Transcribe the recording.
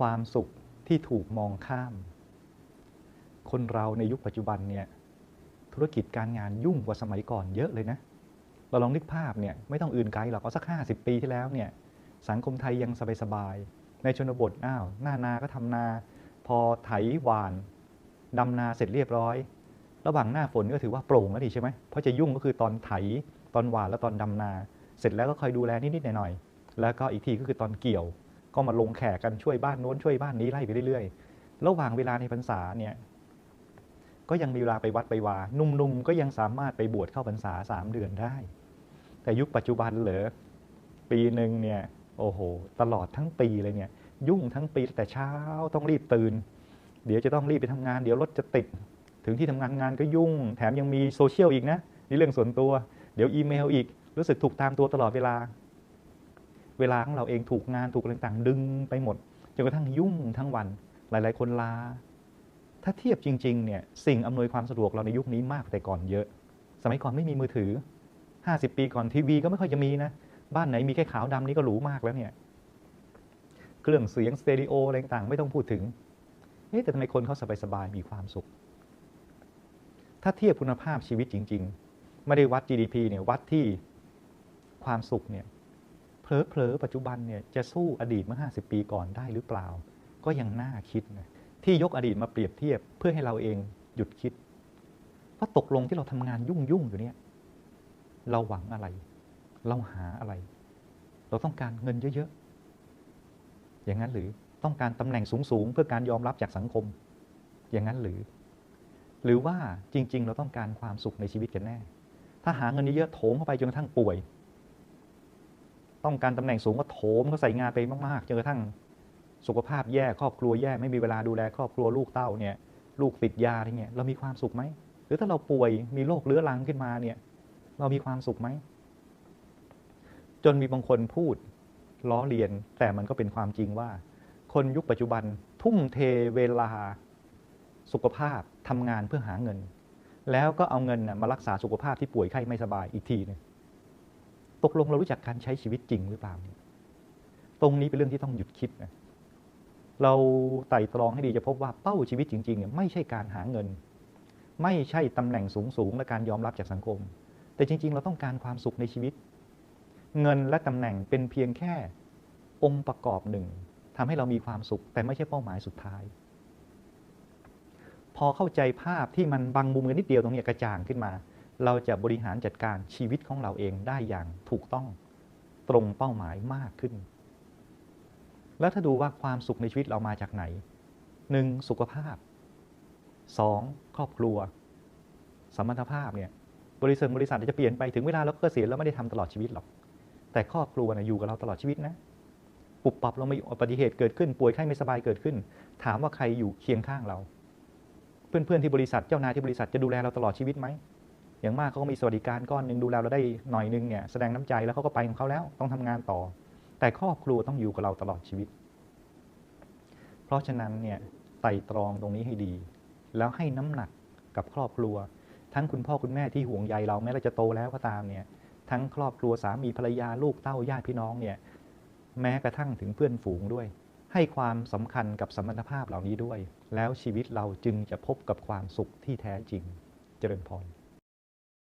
ความสุขที่ถูกมองข้าม คนเราในยุคปัจจุบันเนี่ยธุรกิจการงานยุ่งกว่าสมัยก่อนเยอะเลยนะ เราลองนึกภาพเนี่ยไม่ต้องอื่นไกลหรอกเอาสัก 50 ปีที่แล้วเนี่ยสังคมไทยยังสบายๆในชนบทอ้าวหน้านาก็ทำนา พอไถหวานดำนาเสร็จเรียบร้อย ระหว่างหน้าฝนก็ถือว่าโปร่งแล้วดีใช่ไหมเพราะจะยุ่งก็คือตอนไถตอนหวานและตอนดำนา เสร็จแล้วก็คอยดูแลนิดๆหน่อยๆแล้วก็อีกทีก็คือตอนเกี่ยว ก็มาลงแขกกันช่วยบ้านโน้นช่วยบ้านนี้ไล่ไปเรื่อยๆ ระหว่างเวลาในพรรษาเนี่ยก็ยังมีเวลาไปวัดไปวานุ่มๆก็ยังสามารถไปบวชเข้าพรรษาสามเดือนได้ แต่ยุคปัจจุบันเหรอปีหนึ่งเนี่ยโอ้โห ตลอดทั้งปีเลยเนี่ย ยุ่งทั้งปีแต่เช้าต้องรีบตื่น เดี๋ยวจะต้องรีบไปทำงาน เดี๋ยวรถจะติด ถึงที่ทำงานงานก็ยุ่ง แถมยังมีโซเชียลอีกนะนี่เรื่องส่วนตัว เดี๋ยวอีเมลอีก รู้สึกถูกตามตัวตลอดเวลา เวลาของเราเองถูกงานถูกอะไรต่างดึงไปหมดจนกระทั่งยุ่งทั้งวัน หลาย ๆ คนลา ถ้าเทียบจริง ๆ เนี่ยสิ่งอำนวยความสะดวกเราในยุคนี้มากแต่ก่อนเยอะ สมัยก่อนไม่มีมือถือ 50 ปีก่อนทีวีก็ไม่ค่อยจะมีนะ บ้านไหนมีแค่ขาวดำนี่ก็หรูมากแล้วเนี่ยเครื่องเสียงสเตอริโออะไรต่างไม่ต้องพูดถึงเอ๊ะแต่ทำไมคนเขาสบายๆมีความสุข ถ้าเทียบคุณภาพชีวิตจริง ๆ ไม่ได้วัด GDP เนี่ยวัดที่ความสุขเนี่ย เผลอๆปัจจุบันเนี่ยจะสู้อดีตเมื่อ 50 ปีก่อนได้หรือเปล่า ก็ยังน่าคิดนะที่ยกอดีตมาเปรียบเทียบเพื่อให้เราเองหยุดคิดว่าตกลงที่เราทำงานยุ่งๆอยู่เนี่ยเราหวังอะไร เราหาอะไร เราต้องการเงินเยอะๆ อย่างนั้นหรือต้องการตำแหน่งสูงๆ เพื่อการยอมรับจากสังคม อย่างนั้นหรือ หรือว่าจริง ๆ เราต้องการความสุขในชีวิตกันแน่ ถ้าหาเงินเยอะๆโถมเข้าไปจนกระทั่งป่วย ต้องการตำแหน่งสูงก็โถมเขาใส่งานไปมากๆจนกระทั่งสุขภาพแย่ครอบครัวแย่ไม่มีเวลาดูแลครอบครัวลูกเต้าเนี่ย ลูกติดยาอะไรเงี้ยเรามีความสุขไหมหรือถ้าเราป่วยมีโรคเรื้อรังขึ้นมาเนี่ย เรามีความสุขไหมจนมีบางคนพูดล้อเลียนแต่มันก็เป็นความจริงว่า คนยุคปัจจุบันทุ่มเทเวลาสุขภาพทำงานเพื่อหาเงิน แล้วก็เอาเงินมารักษาสุขภาพที่ป่วยไข้ไม่สบายอีกทีนึง ตกลงเรารู้จักการใช้ชีวิตจริงหรือเปล่า ตรงนี้เป็นเรื่องที่ต้องหยุดคิดนะเราไต่ตรองให้ดีจะพบว่าเป้าชีวิตจริงๆเนี่ยไม่ใช่การหาเงิน ไม่ใช่ตำแหน่งสูงๆและการยอมรับจากสังคม แต่จริง ๆ เราต้องการความสุขในชีวิต เงินและตำแหน่งเป็นเพียงแค่องค์ประกอบหนึ่งทำให้เรามีความสุข แต่ไม่ใช่เป้าหมายสุดท้าย พอเข้าใจภาพที่มันบางมุมกันนิดเดียวตรงนี้กระจ่างขึ้นมา เราจะบริหารจัดการชีวิตของเราเองได้อย่างถูกต้องตรงเป้าหมายมากขึ้น แล้วถ้าดูว่าความสุขในชีวิตเรามาจากไหนหนึ่งสุขภาพสองครอบครัว สมรรถภาพเนี่ยบริษัทบริษัทจะเปลี่ยนไปถึงเวลาเราเกษียณแล้วไม่ได้ทำตลอดชีวิตหรอก แต่ครอบครัวนะอยู่กับเราตลอดชีวิตนะปุบปับเราไม่อุบัติเหตุเกิดขึ้น ป่วยไข้ไม่สบายเกิดขึ้น ถามว่าใครอยู่เคียงข้างเรา เพื่อนๆที่บริษัทเจ้านายที่บริษัทจะดูแลเราตลอดชีวิตไหม อย่างมากเขาก็มีสวัสดิการก้อนหนึ่งดูแลเราได้หน่อยนึงเนี่ยแสดงน้ำใจแล้วเขาก็ไปของเขาแล้วต้องทำงานต่อ แต่ครอบครัวต้องอยู่กับเราตลอดชีวิต เพราะฉะนั้นเนี่ยไต่ตรองตรงนี้ให้ดี แล้วให้น้ำหนักกับครอบครัว ทั้งคุณพ่อคุณแม่ที่ห่วงใยเราแม้เราจะโตแล้วก็ตามเนี่ยทั้งครอบครัวสามีภรรยาลูกเต้าญาติพี่น้องเนี่ยแม้กระทั่งถึงเพื่อนฝูงด้วย ให้ความสำคัญกับสมรรถภาพเหล่านี้ด้วย แล้วชีวิตเราจึงจะพบกับความสุขที่แท้จริง เจริญพร